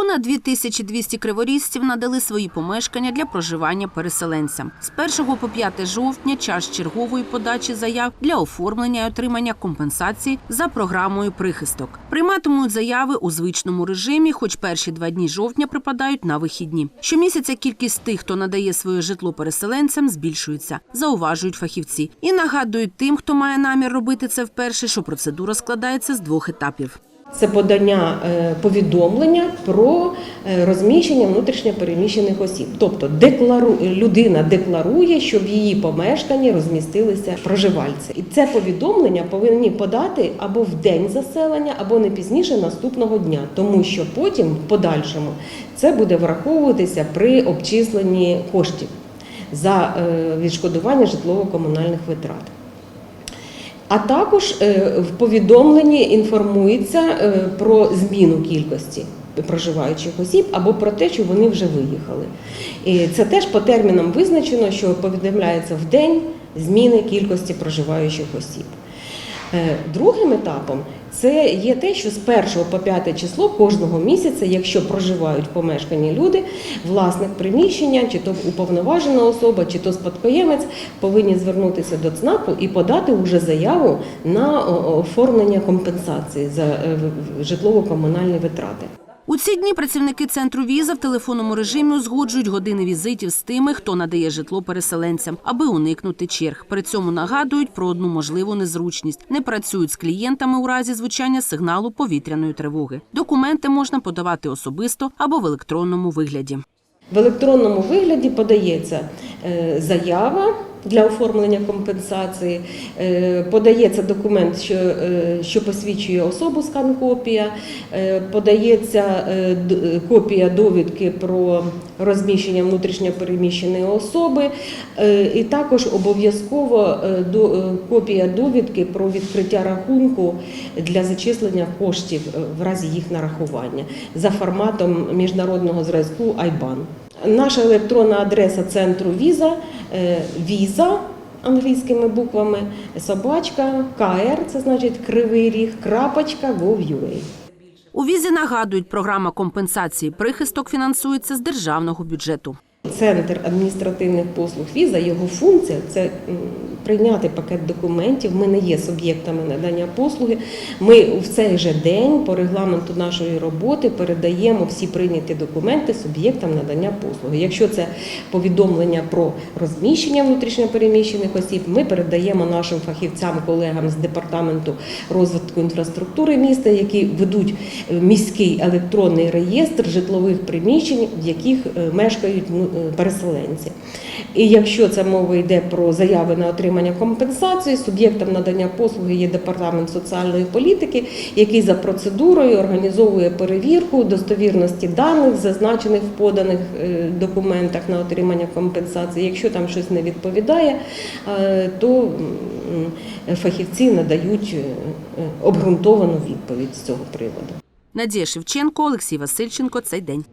Понад 2200 криворізців надали свої помешкання для проживання переселенцям. З 1 по 5 жовтня час чергової подачі заяв для оформлення і отримання компенсації за програмою прихисток. Прийматимуть заяви у звичному режимі, хоч перші два дні жовтня припадають на вихідні. Щомісяця кількість тих, хто надає своє житло переселенцям, збільшується, зауважують фахівці. І нагадують тим, хто має намір робити це вперше, що процедура складається з двох етапів. Це подання е, повідомлення про е, розміщення внутрішньопереміщених осіб. Тобто деклару, людина декларує, що в її помешканні розмістилися проживальці. І це повідомлення повинні подати або в день заселення, або не пізніше наступного дня, тому що потім, в подальшому, це буде враховуватися при обчисленні коштів за е, відшкодування житлово-комунальних витрат. А також е, в повідомленні інформується е, про зміну кількості проживаючих осіб або про те, що вони вже виїхали. І це теж по термінам визначено, що повідомляється в день зміни кількості проживаючих осіб. Е, Другим етапом це є те, що з 1 по 5 число кожного місяця, якщо проживають в помешканні люди, власник приміщення, чи то уповноважена особа, чи то спадкоємець, повинні звернутися до ЦНАПу і подати вже заяву на оформлення компенсації за е, житлово-комунальні витрати. У ці дні працівники центру віза в телефонному режимі узгоджують години візитів з тими, хто надає житло переселенцям, аби уникнути черг. При цьому нагадують про одну можливу незручність: не працюють з клієнтами у разі звучання сигналу повітряної тривоги. Документи можна подавати особисто або в електронному вигляді. В електронному вигляді подається е, заява для оформлення компенсації, е, подається документ, що, е, що посвідчує особу скан-копія, е, подається копія довідки про розміщення внутрішньопереміщеної особи, і також обов'язково копія довідки про відкриття рахунку для зачислення коштів в разі їх нарахування за форматом міжнародного зразку IBAN. Наша електронна адреса центру Віза Віза англійськими буквами, собачка, КР, це значить кривий ріг, крапочка, gov.ua. У візі нагадують, програма компенсації прихисток фінансується з державного бюджету. Центр адміністративних послуг віза, його функція це прийняти пакет документів. Ми не є суб'єктами надання послуги. Ми в цей же день по регламенту нашої роботи передаємо всі прийняті документи суб'єктам надання послуги. Якщо це повідомлення про розміщення внутрішньопереміщених осіб, ми передаємо нашим фахівцям, колегам з департаменту розвитку інфраструктури міста, які ведуть е, міський електронний реєстр житлових приміщень, в яких е, мешкають ну, переселенці. І якщо це мова йде про заяви на отримання компенсації, суб'єктом надання послуги є департамент соціальної політики, який за процедурою організовує перевірку достовірності даних, зазначених в поданих е, документах на отримання компенсації. Якщо там щось не відповідає, е, то фахівці надають е, е, обґрунтовану відповідь з цього приводу. Надія Шевченко, Олексій Васильченко. Цей день.